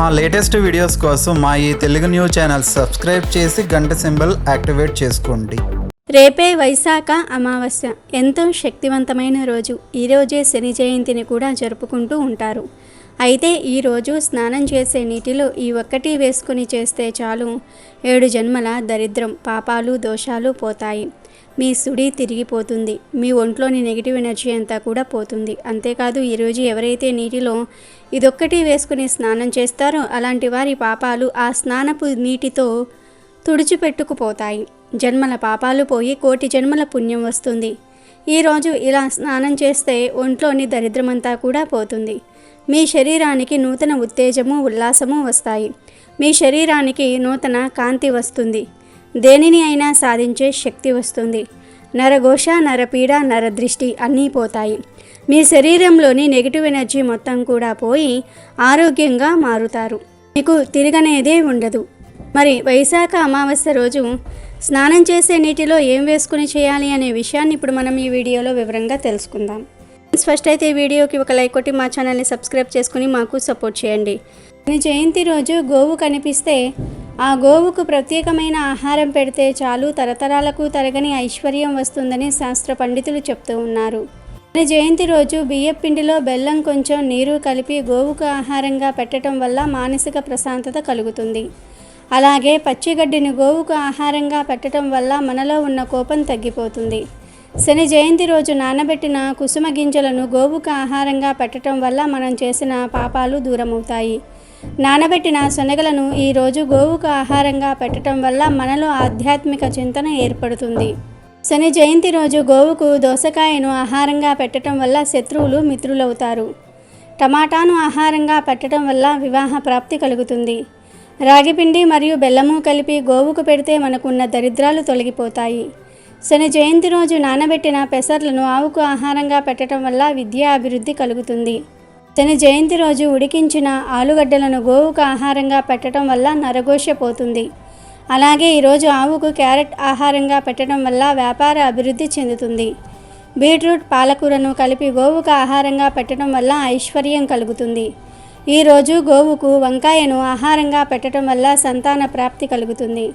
మా latest videos కోసం మా ఈ తెలుగు న్యూస్ ఛానల్ సబ్స్క్రైబ్ చేసి గంట సింబల్ యాక్టివేట్ చేసుకోండి. రేపే వైశాఖ అమావాస్య. ఎంతో శక్తివంతమైన రోజు. ఈరోజే శని జయంతిని కూడా జరుపుకుంటూ ఉంటారు. అయితే ఈరోజు స్నానం చేసే నీటిలో ఈ ఒక్కటి వేసుకుని చేస్తే చాలు. ఏడు జన్మల దరిద్రం పాపాలు దోషాలు పోతాయి. మీ సుడి తిరిగిపోతుంది. మీ ఒంట్లోని నెగిటివ్ ఎనర్జీ అంతా కూడా పోతుంది. అంతేకాదు ఈరోజు ఎవరైతే నీటిలో ఇదొక్కటి వేసుకుని స్నానం చేస్తారో అలాంటి వారి పాపాలు ఆ స్నానపు నీటితో తుడిచిపెట్టుకుపోతాయి. జన్మల పాపాలు పోయి కోటి జన్మల పుణ్యం వస్తుంది. ఈరోజు ఇలా స్నానం చేస్తే ఒంట్లోని దరిద్రమంతా కూడా పోతుంది. మీ శరీరానికి నూతన ఉత్తేజము ఉల్లాసము వస్తాయి. మీ శరీరానికి నూతన కాంతి వస్తుంది. దేనిని అయినా సాధించే శక్తి వస్తుంది. నరఘోష నరపీడ నరదృష్టి అన్నీ పోతాయి. మీ శరీరంలోని నెగిటివ్ ఎనర్జీ మొత్తం కూడా పోయి ఆరోగ్యంగా మారుతారు. మీకు తిరగనేదే ఉండదు. మరి వైశాఖ అమావాస్య రోజు స్నానం చేసే నీటిలో ఏం వేసుకుని చేయాలి అనే విషయాన్ని ఇప్పుడు మనం ఈ వీడియోలో వివరంగా తెలుసుకుందాం. ఫస్ట్ అయితే ఈ వీడియోకి ఒక లైక్ కొట్టి మా ఛానల్ని సబ్స్క్రైబ్ చేసుకుని మాకు సపోర్ట్ చేయండి. మీ జయంతి రోజు గోవు కనిపిస్తే ఆ గోవుకు ప్రత్యేకమైన ఆహారం పెడితే చాలు తరతరాలకు తరగని ఐశ్వర్యం వస్తుందని శాస్త్ర పండితులు చెప్తూ ఉన్నారు. మన జయంతి రోజు బియ్యం పిండిలో బెల్లం కొంచెం నీరు కలిపి గోవుకు ఆహారంగా పెట్టడం వల్ల మానసిక ప్రశాంతత కలుగుతుంది. అలాగే పచ్చిగడ్డిని గోవుకు ఆహారంగా పెట్టడం వల్ల మనలో ఉన్న కోపం తగ్గిపోతుంది. శని జయంతి రోజు నానబెట్టిన కుసుమ గింజలను గోవుకు ఆహారంగా పెట్టడం వల్ల మనం చేసిన పాపాలు దూరమవుతాయి. నానబెట్టిన శనగలను ఈరోజు గోవుకు ఆహారంగా పెట్టడం వల్ల మనలో ఆధ్యాత్మిక చింతన ఏర్పడుతుంది. శని జయంతి రోజు గోవుకు దోసకాయను ఆహారంగా పెట్టడం వల్ల శత్రువులు మిత్రులవుతారు. టమాటాను ఆహారంగా పెట్టడం వల్ల వివాహ ప్రాప్తి కలుగుతుంది. రాగిపిండి మరియు బెల్లము కలిపి గోవుకు పెడితే మనకున్న దరిద్రాలు తొలగిపోతాయి. శని జయంతి రోజు నానబెట్టిన పెసర్లను ఆవుకు ఆహారంగా పెట్టడం వల్ల విద్యా అభివృద్ధి కలుగుతుంది. తన జయంతి రోజు ఉడికించిన ఆలుగడ్డలను గోవుకు ఆహారంగా పెట్టడం వల్ల నరఘోష పోతుంది. అలాగే ఈరోజు ఆవుకు క్యారెట్ ఆహారంగా పెట్టడం వల్ల వ్యాపార అభివృద్ధి చెందుతుంది. బీట్రూట్ పాలకూరను కలిపి గోవుకు ఆహారంగా పెట్టడం వల్ల ఐశ్వర్యం కలుగుతుంది. ఈరోజు గోవుకు వంకాయను ఆహారంగా పెట్టడం వల్ల సంతాన ప్రాప్తి కలుగుతుంది.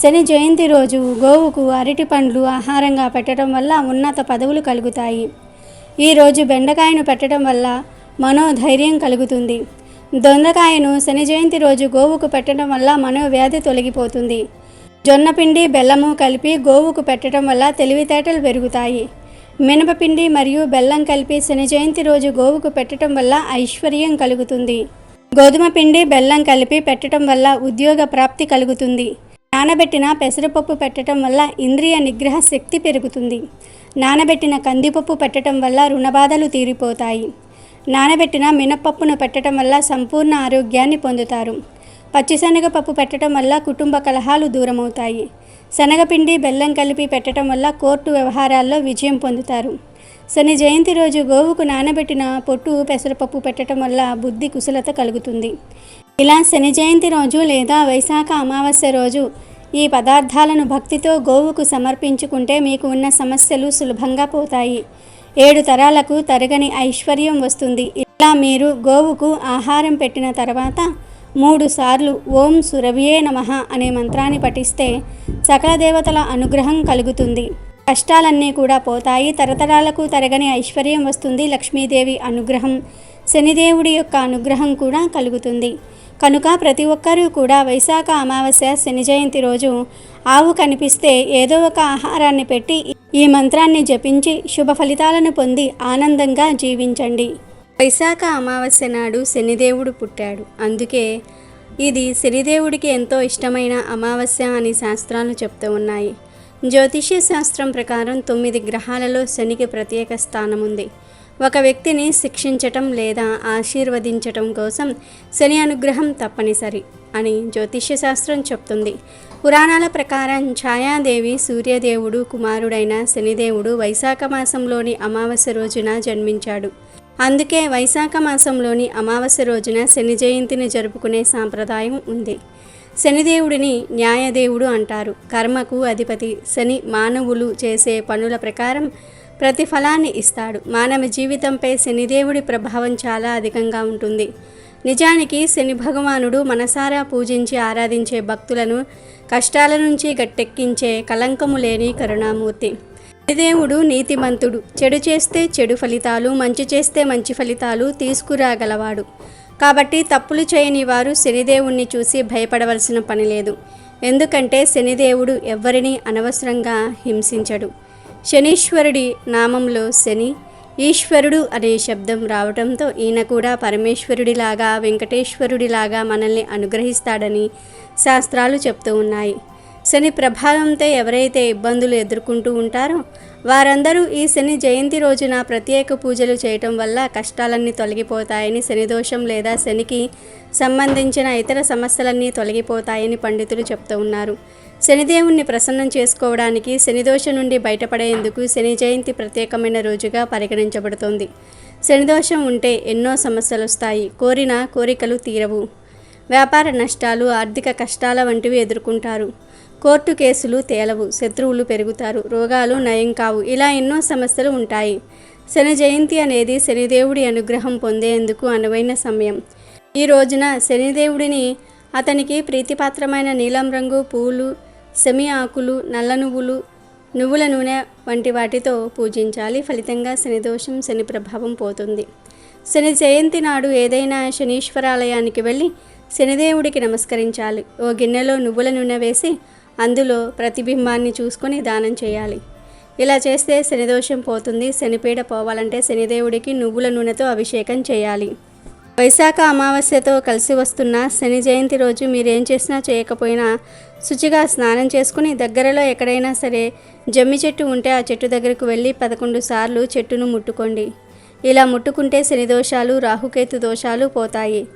శని జయంతి రోజు గోవుకు అరటి పండ్లు ఆహారంగా పెట్టడం వల్ల ఉన్నత పదవులు కలుగుతాయి. ఈరోజు బెండకాయను పెట్టడం వల్ల మనోధైర్యం కలుగుతుంది. దొండకాయను శని జయంతి రోజు గోవుకు పెట్టడం వల్ల మనోవ్యాధి తొలగిపోతుంది. జొన్నపిండి బెల్లము కలిపి గోవుకు పెట్టడం వల్ల తెలివితేటలు పెరుగుతాయి. మినపపిండి మరియు బెల్లం కలిపి శని జయంతి రోజు గోవుకు పెట్టడం వల్ల ఐశ్వర్యం కలుగుతుంది. గోధుమ పిండి బెల్లం కలిపి పెట్టడం వల్ల ఉద్యోగ ప్రాప్తి కలుగుతుంది. నానబెట్టిన పెసరపప్పు పెట్టడం వల్ల ఇంద్రియ నిగ్రహ శక్తి పెరుగుతుంది. నానబెట్టిన కందిపప్పు పెట్టడం వల్ల రుణబాధలు తీరిపోతాయి. నానబెట్టిన మినపప్పును పెట్టడం వల్ల సంపూర్ణ ఆరోగ్యాన్ని పొందుతారు. పచ్చిశనగపప్పు పెట్టడం వల్ల కుటుంబ కలహాలు దూరమవుతాయి. శనగపిండి బెల్లం కలిపి పెట్టడం వల్ల కోర్టు వ్యవహారాల్లో విజయం పొందుతారు. శని జయంతి రోజు గోవుకు నానబెట్టిన పొట్టు పెసరపప్పు పెట్టడం వల్ల బుద్ధి కుశలత కలుగుతుంది. ఇలా శని జయంతి రోజు లేదా వైశాఖ అమావాస్య రోజు ఈ పదార్థాలను భక్తితో గోవుకు సమర్పించుకుంటే మీకు ఉన్న సమస్యలు సులభంగా పోతాయి. ఏడు తరాలకు తరగని ఐశ్వర్యం వస్తుంది. ఇలా మీరు గోవుకు ఆహారం పెట్టిన తర్వాత మూడు సార్లు ఓం సురభియే నమః అనే మంత్రాన్ని పఠిస్తే సకల దేవతల అనుగ్రహం కలుగుతుంది. కష్టాలన్నీ కూడా పోతాయి. తరతరాలకు తరగని ఐశ్వర్యం వస్తుంది. లక్ష్మీదేవి అనుగ్రహం శనిదేవుడి యొక్క అనుగ్రహం కూడా కలుగుతుంది. కనుక ప్రతి ఒక్కరూ కూడా వైశాఖ అమావాస్య శని జయంతి రోజు ఆవు కనిపిస్తే ఏదో ఒక ఆహారాన్ని పెట్టి ఈ మంత్రాన్ని జపించి శుభ ఫలితాలను పొంది ఆనందంగా జీవించండి. వైశాఖ అమావాస్య నాడు శనిదేవుడు పుట్టాడు. అందుకే ఇది శనిదేవుడికి ఎంతో ఇష్టమైన అమావాస్య అని శాస్త్రాలు చెప్తూ ఉన్నాయి. జ్యోతిష్య శాస్త్రం ప్రకారం తొమ్మిది గ్రహాలలో శనికి ప్రత్యేక స్థానం ఉంది ఒక వ్యక్తిని శిక్షించటం లేదా ఆశీర్వదించటం కోసం శని అనుగ్రహం తప్పనిసరి అని జ్యోతిష్య శాస్త్రం చెప్తుంది. పురాణాల ప్రకారం ఛాయాదేవి సూర్యదేవుడు కుమారుడైన శనిదేవుడు వైశాఖ మాసంలోని అమావాస్య రోజున జన్మించాడు. అందుకే వైశాఖ మాసంలోని అమావాస్య రోజున శని జయంతిని జరుపుకునే సాంప్రదాయం ఉంది. శనిదేవుడిని న్యాయదేవుడు అంటారు. కర్మకు అధిపతి శని మానవులు చేసే పనుల ప్రకారం ప్రతిఫలాన్ని ఇస్తాడు. మానవ జీవితంపై శనిదేవుడి ప్రభావం చాలా అధికంగా ఉంటుంది. నిజానికి శని భగవానుడు మనసారా పూజించి ఆరాధించే భక్తులను కష్టాల నుంచి గట్టెక్కించే కలంకము లేని కరుణామూర్తి. శనిదేవుడు నీతిమంతుడు. చెడు చేస్తే చెడు ఫలితాలు మంచి చేస్తే మంచి ఫలితాలు తీసుకురాగలవాడు. కాబట్టి తప్పులు చేయని వారు శనిదేవుణ్ణి చూసి భయపడవలసిన పని లేదు. ఎందుకంటే శనిదేవుడు ఎవ్వరినీ అనవసరంగా హింసించడు. శనీశ్వరుడి నామంలో శని ఈశ్వరుడు అనే శబ్దం రావడంతో ఈయన కూడా పరమేశ్వరుడిలాగా వెంకటేశ్వరుడిలాగా మనల్ని అనుగ్రహిస్తాడని శాస్త్రాలు చెప్తూ ఉన్నాయి. శని ప్రభావంతో ఎవరైతే ఇబ్బందులు ఎదుర్కొంటూ ఉంటారో వారందరూ ఈ శని జయంతి రోజున ప్రత్యేక పూజలు చేయటం వల్ల కష్టాలన్నీ తొలగిపోతాయని శని దోషం లేదా శనికి సంబంధించిన ఇతర సమస్యలన్నీ తొలగిపోతాయని పండితులు చెప్తూ ఉన్నారు. శనిదేవుణ్ణి ప్రసన్నం చేసుకోవడానికి శనిదోషం నుండి బయటపడేందుకు శని జయంతి ప్రత్యేకమైన రోజుగా పరిగణించబడుతోంది. శనిదోషం ఉంటే ఎన్నో సమస్యలు వస్తాయి కోరిన కోరికలు తీరవు. వ్యాపార నష్టాలు ఆర్థిక కష్టాల వంటివి ఎదుర్కొంటారు. కోర్టు కేసులు తేలవు శత్రువులు పెరుగుతారు రోగాలు నయం కావు. ఇలా ఎన్నో సమస్యలు ఉంటాయి. శని జయంతి అనేది శనిదేవుడి అనుగ్రహం పొందేందుకు అనువైన సమయం. ఈ రోజున శనిదేవుడిని అతనికి ప్రీతిపాత్రమైన నీలం రంగు పూలు సెమి ఆకులు నల్ల నువ్వులు నువ్వుల నూనె వంటి వాటితో పూజించాలి. ఫలితంగా శనిదోషం శని ప్రభావం పోతుంది. శని జయంతి నాడు ఏదైనా శనీశ్వరాలయానికి వెళ్ళి శనిదేవుడికి నమస్కరించాలి. ఓ గిన్నెలో నువ్వుల నూనె వేసి అందులో ప్రతిబింబాన్ని చూసుకొని దానం చేయాలి. ఇలా చేస్తే శనిదోషం పోతుంది శనిపీడ పోవాలంటే శనిదేవుడికి నువ్వుల నూనెతో అభిషేకం చేయాలి. వైశాఖ అమావాస్యతో కలిసి వస్తున్న శని జయంతి రోజు మీరేం చేసినా చేయకపోయినా శుచిగా స్నానం చేసుకుని దగ్గరలో ఎక్కడైనా సరే జమ్మి చెట్టు ఉంటే ఆ చెట్టు దగ్గరకు వెళ్ళి పదకొండు సార్లు చెట్టును ముట్టుకోండి. ఇలా ముట్టుకుంటే శని దోషాలు రాహుకేతు దోషాలు పోతాయి.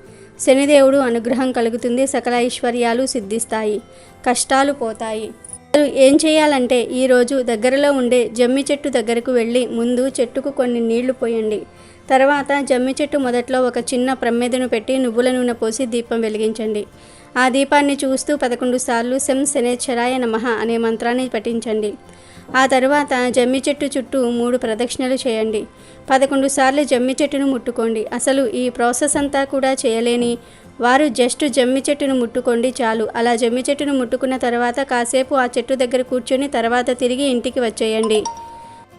శనిదేవుడు అనుగ్రహం కలుగుతుంది సకల ఐశ్వర్యాలు సిద్ధిస్తాయి కష్టాలు పోతాయి. అసలు ఏం చేయాలంటే ఈరోజు దగ్గరలో ఉండే జమ్మి చెట్టు దగ్గరకు వెళ్ళి ముందు చెట్టుకు కొన్ని నీళ్ళు పోయండి. తర్వాత జమ్మి చెట్టు మొదట్లో ఒక చిన్న ప్రమ్మెదను పెట్టి నువ్వుల నూనె పోసి దీపం వెలిగించండి. ఆ దీపాన్ని చూస్తూ పదకొండు సార్లు శం శనేశ్వరాయ నమః అనే మంత్రాన్ని పఠించండి. ఆ తరువాత జమ్మి చెట్టు చుట్టూ మూడు ప్రదక్షిణలు చేయండి. పదకొండు సార్లు జమ్మి చెట్టును ముట్టుకోండి. అసలు ఈ ప్రాసెస్ అంతా కూడా చేయలేని వారు జస్ట్ జమ్మి చెట్టును ముట్టుకోండి చాలు. అలా జమ్మి చెట్టును ముట్టుకున్న తర్వాత కాసేపు ఆ చెట్టు దగ్గర కూర్చొని తర్వాత తిరిగి ఇంటికి వచ్చేయండి.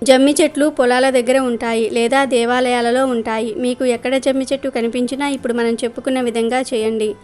జమ్మి చెట్లు పొలాల దగ్గర ఉంటాయి లేదా దేవాలయాలలో ఉంటాయి. మీకు ఎక్కడ జమ్మి చెట్టు కనిపించినా ఇప్పుడు మనం చెప్పుకున్న విధంగా చేయండి.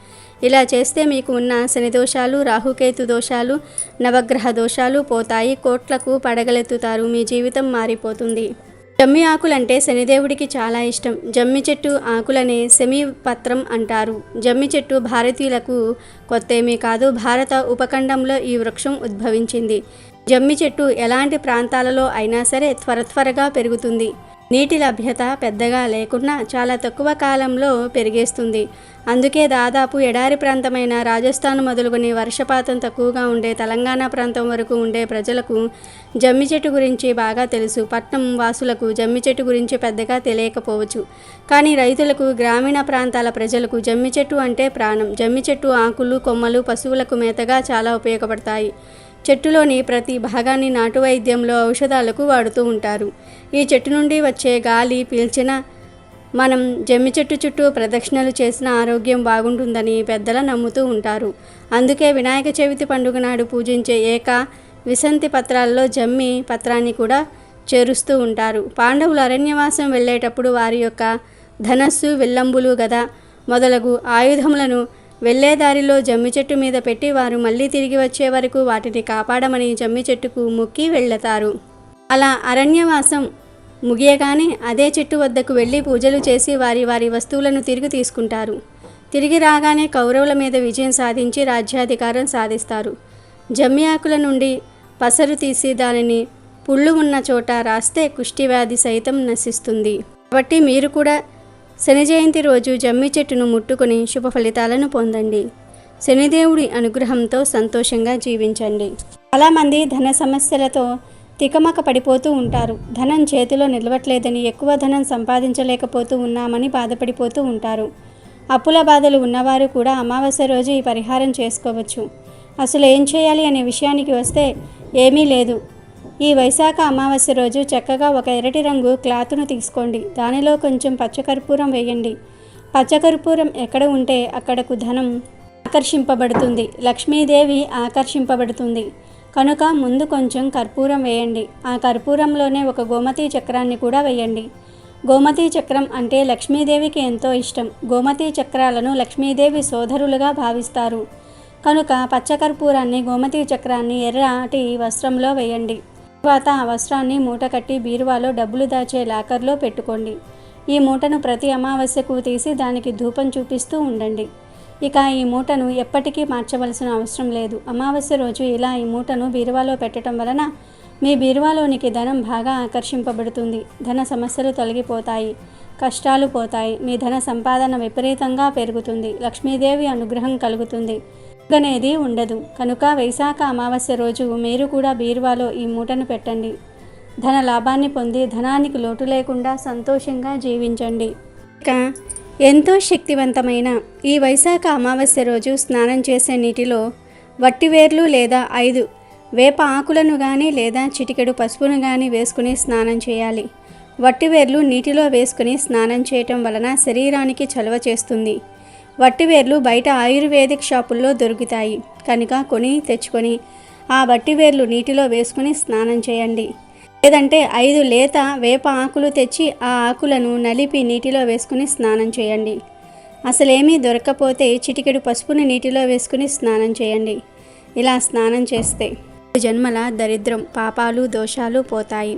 ఇలా చేస్తే మీకు ఉన్న శని దోషాలు రాహుకేతు దోషాలు నవగ్రహ దోషాలు పోతాయి కోట్లకు పడగలెత్తుతారు మీ జీవితం మారిపోతుంది. జమ్మి ఆకులంటే శనిదేవుడికి చాలా ఇష్టం. జమ్మి చెట్టు ఆకులనే సెమీ పత్రం అంటారు. జమ్మి చెట్టు భారతీయులకు కొత్తేమీ కాదు. భారత ఉపఖండంలో ఈ వృక్షం ఉద్భవించింది. జమ్మి చెట్టు ఎలాంటి ప్రాంతాలలో అయినా సరే త్వర త్వరగా పెరుగుతుంది. నీటి లభ్యత పెద్దగా లేకున్నా చాలా తక్కువ కాలంలో పెరిగేస్తుంది. అందుకే దాదాపు ఎడారి ప్రాంతమైన రాజస్థాన్ మొదలుకొని వర్షపాతం తక్కువగా ఉండే తెలంగాణ ప్రాంతం వరకు ఉండే ప్రజలకు జమ్మి చెట్టు గురించి బాగా తెలుసు. పట్నం వాసులకు జమ్మి చెట్టు గురించి పెద్దగా తెలియకపోవచ్చు. కానీ రైతులకు గ్రామీణ ప్రాంతాల ప్రజలకు జమ్మి చెట్టు అంటే ప్రాణం. జమ్మి చెట్టు ఆకులు కొమ్మలు పశువులకు మేతగా చాలా ఉపయోగపడతాయి. చెట్టులోని ప్రతి భాగాన్ని నాటు వైద్యంలో ఔషధాలకు వాడుతూ ఉంటారు. ఈ చెట్టు నుండి వచ్చే గాలి పీల్చిన మనం జమ్మి చెట్టు చుట్టూ ప్రదక్షిణలు చేసిన ఆరోగ్యం బాగుంటుందని పెద్దల నమ్ముతూ ఉంటారు. అందుకే వినాయక చవితి పండుగ నాడు పూజించే ఏక విసంతి పత్రాల్లో జమ్మి పత్రాన్ని కూడా చేరుస్తూ ఉంటారు. పాండవులు అరణ్యవాసం వెళ్ళేటప్పుడు వారి యొక్క ధనస్సు విల్లంబులు గద మొదలగు ఆయుధములను వెళ్ళే దారిలో జమ్మి చెట్టు మీద పెట్టి వారు మళ్ళీ తిరిగి వచ్చే వరకు వాటిని కాపాడమని జమ్మి చెట్టుకు మొక్కి వెళ్ళతారు. అలా అరణ్యవాసం ముగియగానే అదే చెట్టు వద్దకు వెళ్ళి పూజలు చేసి వారి వారి వస్తువులను తిరిగి తీసుకుంటారు. తిరిగి రాగానే కౌరవుల మీద విజయం సాధించి రాజ్యాధికారం సాధిస్తారు. జమ్మి ఆకుల నుండి పసరు తీసి దానిని పుళ్ళు ఉన్న చోట రాస్తే కుష్టివ్యాధి సైతం నశిస్తుంది. కాబట్టి మీరు కూడా శని జయంతి రోజు జమ్మి చెట్టును ముట్టుకుని శుభ ఫలితాలను పొందండి. శనిదేవుడి అనుగ్రహంతో సంతోషంగా జీవించండి. చాలామంది ధన సమస్యలతో తికమక పడిపోతూ ఉంటారు. ధనం చేతిలో నిలవట్లేదని ఎక్కువ ధనం సంపాదించలేకపోతూ ఉన్నామని బాధపడిపోతూ ఉంటారు. అప్పుల బాధలు ఉన్నవారు కూడా అమావాస్య రోజు ఈ పరిహారం చేసుకోవచ్చు. అసలు ఏం చేయాలి అనే విషయానికి వస్తే ఏమీ లేదు. ఈ వైశాఖ అమావాస్య రోజు చక్కగా ఒక ఎరటి రంగు క్లాత్ను తీసుకోండి. దానిలో కొంచెం పచ్చకర్పూరం వేయండి. పచ్చకర్పూరం ఎక్కడ ఉంటే అక్కడకు ధనం ఆకర్షింపబడుతుంది. లక్ష్మీదేవి ఆకర్షింపబడుతుంది. కనుక ముందు కొంచెం కర్పూరం వేయండి. ఆ కర్పూరంలోనే ఒక గోమతి చక్రాన్ని కూడా వేయండి. గోమతి చక్రం అంటే లక్ష్మీదేవికి ఎంతో ఇష్టం. గోమతి చక్రాలను లక్ష్మీదేవి సోదరులుగా భావిస్తారు. కనుక పచ్చకర్పూరాన్ని గోమతి చక్రాన్ని ఎర్రటి వస్త్రంలో వేయండి. తర్వాత ఆ వస్త్రాన్ని మూట కట్టి బీరువాలో డబ్బులు దాచే లాకర్లో పెట్టుకోండి. ఈ మూటను ప్రతి అమావాస్యకు తీసి దానికి ధూపం చూపిస్తూ ఉండండి. ఇక ఈ మూటను ఎప్పటికీ మార్చవలసిన అవసరం లేదు. అమావాస్య రోజు ఇలా ఈ మూటను బీరువాలో పెట్టడం వలన మీ బీరువాలోనికి ధనం బాగా ఆకర్షింపబడుతుంది. ధన సమస్యలు తొలగిపోతాయి. కష్టాలు పోతాయి. మీ ధన సంపాదన విపరీతంగా పెరుగుతుంది. లక్ష్మీదేవి అనుగ్రహం కలుగుతుంది. అనేది ఉండదు. కనుక వైశాఖ అమావాస్య రోజు మీరు కూడా బీరువాలో ఈ మూటను పెట్టండి. ధన లాభాన్ని పొంది ధనానికి లోటు లేకుండా సంతోషంగా జీవించండి. ఇక ఎంతో శక్తివంతమైన ఈ వైశాఖ అమావాస్య రోజు స్నానం చేసే నీటిలో వట్టివేర్లు లేదా ఐదు వేప ఆకులను కానీ లేదా చిటికెడు పసుపును కానీ వేసుకుని స్నానం చేయాలి. వట్టివేర్లు నీటిలో వేసుకుని స్నానం చేయటం వలన శరీరానికి చలవ చేస్తుంది. వట్టివేర్లు బయట ఆయుర్వేదిక్ షాపుల్లో దొరుకుతాయి. కనుక కొని తెచ్చుకొని ఆ వట్టివేర్లు నీటిలో వేసుకుని స్నానం చేయండి. లేదంటే ఐదు లేత వేప ఆకులు తెచ్చి ఆ ఆకులను నలిపి నీటిలో వేసుకుని స్నానం చేయండి. అసలేమీ దొరకకపోతే చిటికెడు పసుపుని నీటిలో వేసుకుని స్నానం చేయండి. ఇలా స్నానం చేస్తే జన్మల దరిద్రం పాపాలు దోషాలు పోతాయి.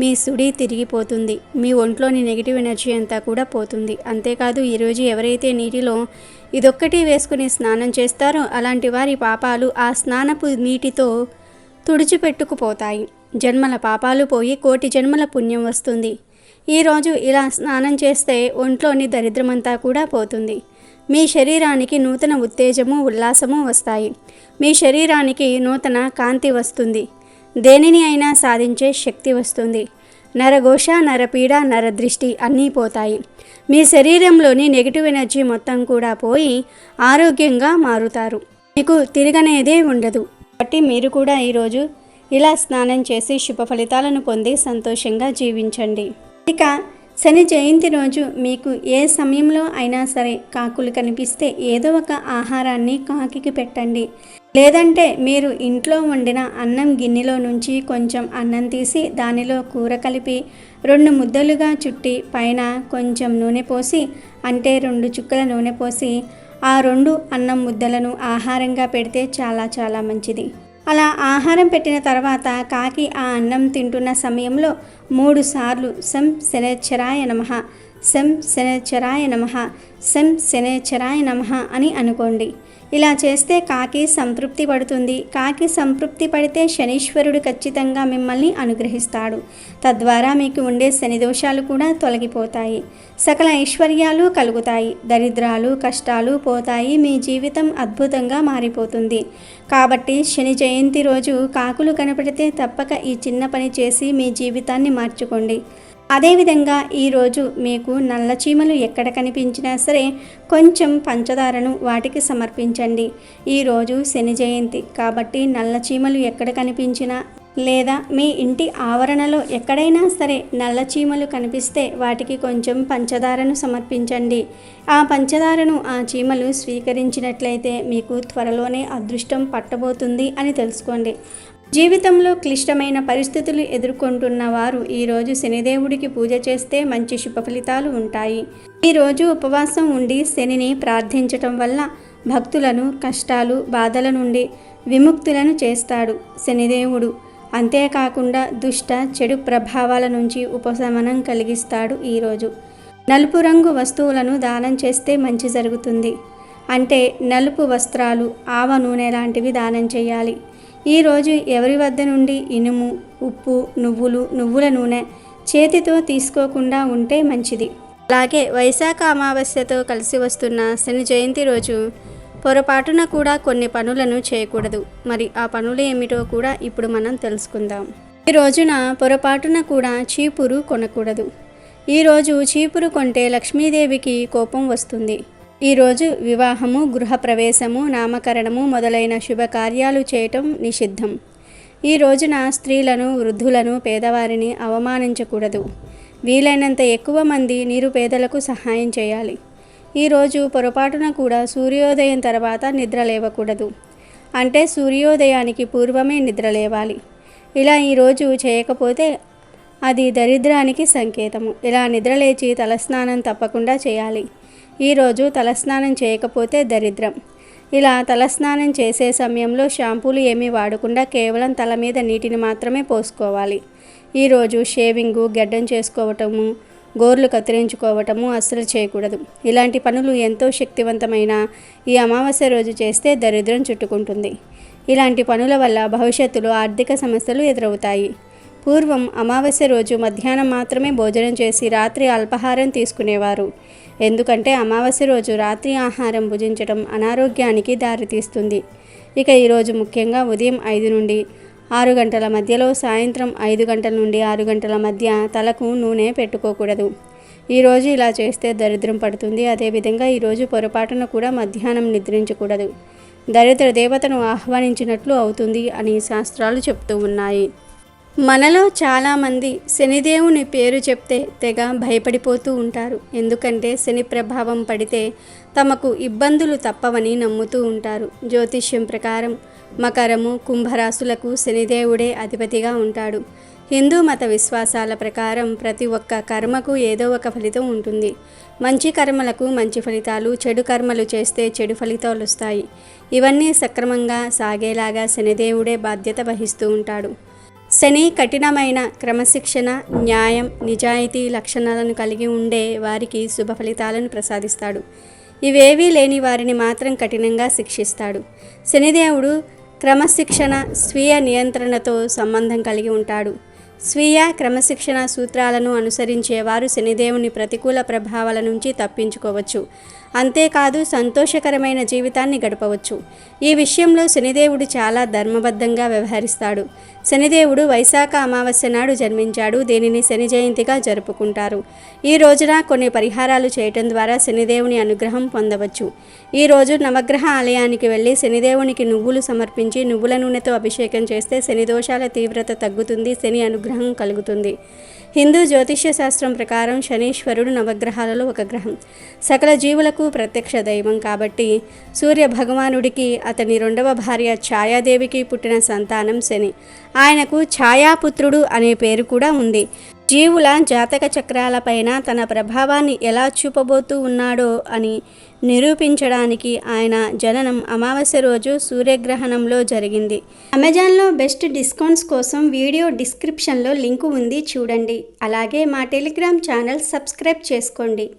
మీ సుడి తిరిగిపోతుంది. మీ ఒంట్లోని నెగిటివ్ ఎనర్జీ అంతా కూడా పోతుంది. అంతేకాదు ఈరోజు ఎవరైతే నీటిలో ఇదొక్కటి వేసుకుని స్నానం చేస్తారో అలాంటి వారి పాపాలు ఆ స్నానపు నీటితో తుడిచిపెట్టుకుపోతాయి. జన్మల పాపాలు పోయి కోటి జన్మల పుణ్యం వస్తుంది. ఈరోజు ఇలా స్నానం చేస్తే ఒంట్లోని దరిద్రమంతా కూడా పోతుంది. మీ శరీరానికి నూతన ఉత్తేజము ఉల్లాసము వస్తాయి. మీ శరీరానికి నూతన కాంతి వస్తుంది. దేనిని అయినా సాధించే శక్తి వస్తుంది. నరఘోష నరపీడ నరదృష్టి అన్నీ పోతాయి. మీ శరీరంలోని నెగిటివ్ ఎనర్జీ మొత్తం కూడా పోయి ఆరోగ్యంగా మారుతారు. మీకు తిరగనేదే ఉండదు. కాబట్టి మీరు కూడా ఈరోజు ఇలా స్నానం చేసి శుభ ఫలితాలను పొంది సంతోషంగా జీవించండి. ఇక శని జయంతి రోజు మీకు ఏ సమయంలో అయినా సరే కాకులు కనిపిస్తే ఏదో ఒక ఆహారాన్ని కాకికి పెట్టండి. లేదంటే మీరు ఇంట్లో వండిన అన్నం గిన్నెలో నుంచి కొంచెం అన్నం తీసి దానిలో కూర కలిపి రెండు ముద్దలుగా చుట్టి పైన కొంచెం నూనె పోసి అంటే రెండు చుక్కల నూనె పోసి ఆ రెండు అన్నం ముద్దలను ఆహారంగా పెడితే చాలా చాలా మంచిది. అలా ఆహారం పెట్టిన తర్వాత కాకి ఆ అన్నం తింటున్న సమయంలో మూడు సార్లు సం శనేశ్వరాయ నమ సం శనేశ్వరాయ నమ సం శనేశ్వరాయ నమ అని అనుకోండి. ఇలా చేస్తే కాకి సంతృప్తి పడుతుంది. కాకి సంతృప్తి పడితే శనీశ్వరుడు ఖచ్చితంగా మిమ్మల్ని అనుగ్రహిస్తాడు. తద్వారా మీకు ఉండే శని దోషాలు కూడా తొలగిపోతాయి. సకల ఐశ్వర్యాలు కలుగుతాయి. దరిద్రాలు కష్టాలు పోతాయి. మీ జీవితం అద్భుతంగా మారిపోతుంది. కాబట్టి శని జయంతి రోజు కాకులు కనపడితే తప్పక ఈ చిన్న పని చేసి మీ జీవితాన్ని మార్చుకోండి. అదేవిధంగా ఈరోజు మీకు నల్ల చీమలు ఎక్కడ కనిపించినా సరే కొంచెం పంచదారను వాటికి సమర్పించండి. ఈరోజు శని జయంతి కాబట్టి నల్ల చీమలు ఎక్కడ కనిపించినా లేదా మీ ఇంటి ఆవరణలో ఎక్కడైనా సరే నల్ల చీమలు కనిపిస్తే వాటికి కొంచెం పంచదారను సమర్పించండి. ఆ పంచదారను ఆ చీమలు స్వీకరించినట్లయితే మీకు త్వరలోనే అదృష్టం పట్టబోతుంది అని తెలుసుకోండి. జీవితంలో క్లిష్టమైన పరిస్థితులు ఎదుర్కొంటున్న వారు ఈరోజు శనిదేవుడికి పూజ చేస్తే మంచి శుభ ఫలితాలు ఉంటాయి. ఈరోజు ఉపవాసం ఉండి శనిని ప్రార్థించటం వల్ల భక్తులను కష్టాలు బాధల నుండి విముక్తులను చేస్తాడు శనిదేవుడు. అంతేకాకుండా దుష్ట చెడు ప్రభావాల నుంచి ఉపశమనం కలిగిస్తాడు ఈరోజు నలుపు రంగు వస్తువులను దానం చేస్తే మంచి జరుగుతుంది. అంటే నలుపు వస్త్రాలు ఆవ నూనె లాంటివి దానం చేయాలి. ఈరోజు ఎవరి వద్ద నుండి ఇనుము ఉప్పు నువ్వులు నువ్వుల నూనె చేతితో తీసుకోకుండా ఉంటే మంచిది. అలాగే వైశాఖ అమావాస్యతో కలిసి వస్తున్న శని జయంతి రోజు పొరపాటున కూడా కొన్ని పనులను చేయకూడదు. మరి ఆ పనులు ఏమిటో కూడా ఇప్పుడు మనం తెలుసుకుందాం. ఈ రోజున పొరపాటున కూడా చీపురు కొనకూడదు. ఈరోజు చీపురు కొంటే లక్ష్మీదేవికి కోపం వస్తుంది. ఈరోజు వివాహము గృహప్రవేశము నామకరణము మొదలైన శుభకార్యాలు చేయటం నిషిద్ధం. ఈ రోజున స్త్రీలను వృద్ధులను పేదవారిని అవమానించకూడదు. వీలైనంత ఎక్కువ మంది నిరుపేదలకు సహాయం చేయాలి. ఈరోజు పొరపాటున కూడా సూర్యోదయం తర్వాత నిద్ర లేవకూడదు. అంటే సూర్యోదయానికి పూర్వమే నిద్ర లేవాలి. ఇలా ఈరోజు చేయకపోతే అది దరిద్రానికి సంకేతము. ఇలా నిద్రలేచి తలస్నానం తప్పకుండా చేయాలి. ఈరోజు తలస్నానం చేయకపోతే దరిద్రం. ఇలా తలస్నానం చేసే సమయంలో షాంపూలు ఏమీ వాడకుండా కేవలం తల మీద నీటిని మాత్రమే పోసుకోవాలి. ఈరోజు షేవింగు గడ్డం చేసుకోవటము గోర్లు కత్తిరించుకోవటము అస్సలు చేయకూడదు. ఇలాంటి పనులు ఎంతో శక్తివంతమైన ఈ అమావాస్య రోజు చేస్తే దరిద్రం చుట్టుకుంటుంది. ఇలాంటి పనుల వల్ల భవిష్యత్తులో ఆర్థిక సమస్యలు ఎదురవుతాయి. పూర్వం అమావాస్య రోజు మధ్యాహ్నం మాత్రమే భోజనం చేసి రాత్రి అల్పాహారం తీసుకునేవారు. ఎందుకంటే అమావాస్య రోజు రాత్రి ఆహారం భుజించడం అనారోగ్యానికి దారితీస్తుంది. ఇక ఈరోజు ముఖ్యంగా ఉదయం ఐదు నుండి ఆరు గంటల మధ్యలో సాయంత్రం ఐదు గంటల నుండి ఆరు గంటల మధ్య తలకు నూనె పెట్టుకోకూడదు. ఈరోజు ఇలా చేస్తే దరిద్రం పడుతుంది. అదేవిధంగా ఈరోజు పొరపాటున కూడా మధ్యాహ్నం నిద్రించకూడదు. దరిద్ర దేవతను ఆహ్వానించినట్లు అవుతుంది అని శాస్త్రాలు చెప్తూ ఉన్నాయి. మనలో చాలామంది శనిదేవుని పేరు చెప్తే తెగ భయపడిపోతూ ఉంటారు. ఎందుకంటే శని ప్రభావం పడితే తమకు ఇబ్బందులు తప్పవని నమ్ముతూ ఉంటారు. జ్యోతిష్యం ప్రకారం మకరము కుంభరాశులకు శనిదేవుడే అధిపతిగా ఉంటాడు. హిందూ మత విశ్వాసాల ప్రకారం ప్రతి ఒక్క కర్మకు ఏదో ఒక ఫలితం ఉంటుంది. మంచి కర్మలకు మంచి ఫలితాలు చెడు కర్మలు చేస్తే చెడు ఫలితాలు వస్తాయి ఇవన్నీ సక్రమంగా సాగేలాగా శనిదేవుడే బాధ్యత వహిస్తూ ఉంటాడు. శని కఠినమైన క్రమశిక్షణ న్యాయం నిజాయితీ లక్షణాలను కలిగి ఉండే వారికి శుభ ఫలితాలను ప్రసాదిస్తాడు. ఇవేవీ లేని వారిని మాత్రం కఠినంగా శిక్షిస్తాడు. శనిదేవుడు క్రమశిక్షణ స్వీయ నియంత్రణతో సంబంధం కలిగి ఉంటాడు. స్వీయ క్రమశిక్షణ సూత్రాలను అనుసరించేవారు శనిదేవుని ప్రతికూల ప్రభావాల నుంచి తప్పించుకోవచ్చు. అంతేకాదు సంతోషకరమైన జీవితాన్ని గడపవచ్చు. ఈ విషయంలో శనిదేవుడు చాలా ధర్మబద్ధంగా వ్యవహరిస్తాడు. శనిదేవుడు వైశాఖ అమావాస్య నాడు జన్మించాడు. దీనిని శని జయంతిగా జరుపుకుంటారు. ఈ రోజున కొన్ని పరిహారాలు చేయటం ద్వారా శనిదేవుని అనుగ్రహం పొందవచ్చు. ఈ రోజు నవగ్రహ ఆలయానికి వెళ్ళి శనిదేవునికి నువ్వులు సమర్పించి నువ్వుల నూనెతో అభిషేకం చేస్తే శని దోషాల తీవ్రత తగ్గుతుంది శని అనుగ్రహం కలుగుతుంది. హిందూ జ్యోతిష్య శాస్త్రం ప్రకారం శనీశ్వరుడు నవగ్రహాలలో ఒక గ్రహం. సకల జీవులకు ప్రత్యక్ష దైవం కాబట్టి సూర్య భగవానుడికి అతని రెండవ భార్య ఛాయాదేవికి పుట్టిన సంతానం శని. ఆయనకు ఛాయాపుత్రుడు అనే పేరు కూడా ఉంది. జీవుల జాతక చక్రాలపైన తన ప్రభావాన్ని ఎలా చూపబోతూ ఉన్నాడో అని నిరూపించడానికి ఆయన జననం అమావాస్య రోజు సూర్యగ్రహణంలో జరిగింది. అమెజాన్లో బెస్ట్ డిస్కౌంట్స్ కోసం వీడియో డిస్క్రిప్షన్లో లింకు ఉంది చూడండి. అలాగే మా టెలిగ్రామ్ ఛానల్ సబ్స్క్రైబ్ చేసుకోండి.